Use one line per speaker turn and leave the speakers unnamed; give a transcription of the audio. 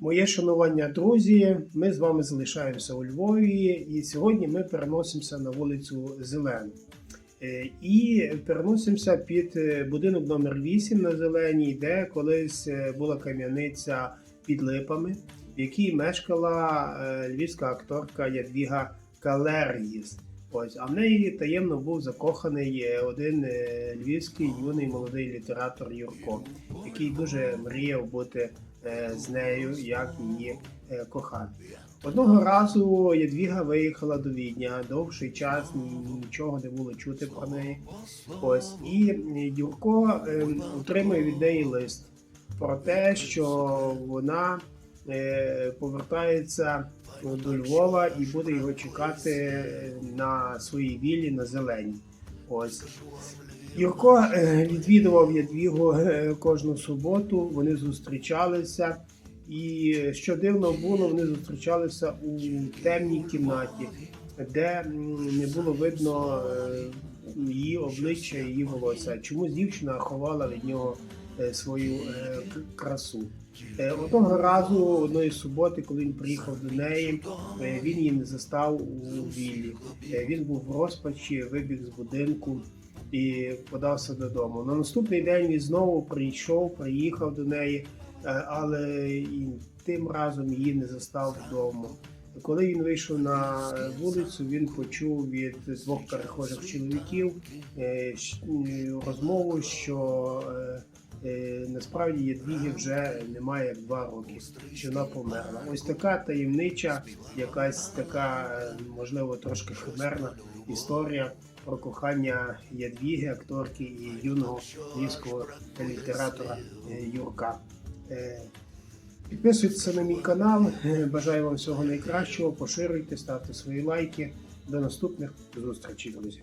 Моє шанування, друзі. Ми з вами залишаємося у Львові, і сьогодні ми переносимося на вулицю Зелену. Е, І переносимося під е, будинок номер 8 на Зеленій, де колись е, була кам'яниця під липами, в якій мешкала львівська акторка Ядвіга Калер'їс. Ось, а в неї таємно був закоханий один львівський юний молодий літератор Юрко, який дуже мріяв бути з нею, як її е, кохати. Одного разу Ядвіга виїхала до Відня, довший час нічого не було чути про неї. Ось і е, Юрко е, отримує від неї лист про те, що вона е, повертається до Львова і буде його чекати на своїй віллі на зелені. Ось. Юрко е, відвідував Ядвігу е, кожну суботу, вони зустрічалися. І що дивно було, вони зустрічалися у темній кімнаті, де не було видно е, її обличчя, її волосся. Чомусь дівчина ховала від нього е, свою е, красу. Е, Одного разу, одної суботи, коли він приїхав до неї, е, він її не застав у віллі. Е, Він був в розпачі, вибіг з будинку і подався додому. На наступний день він знову прийшов, приїхав до неї, е, але і тим разом її не застав вдома. Коли він вийшов на вулицю, він почув від двох перехожих чоловіків е, розмову, що е, насправді Ядвіги вже немає як два роки, що вона померла. Ось така таємнича, якась така, можливо, трошки химерна історія про кохання Ядвіги, акторки і юного львівського літератора е, Юрка. Е, Підписуйтеся на мій канал. Е, Бажаю вам всього найкращого. Поширюйте, ставте свої лайки. До наступних зустрічей, друзі.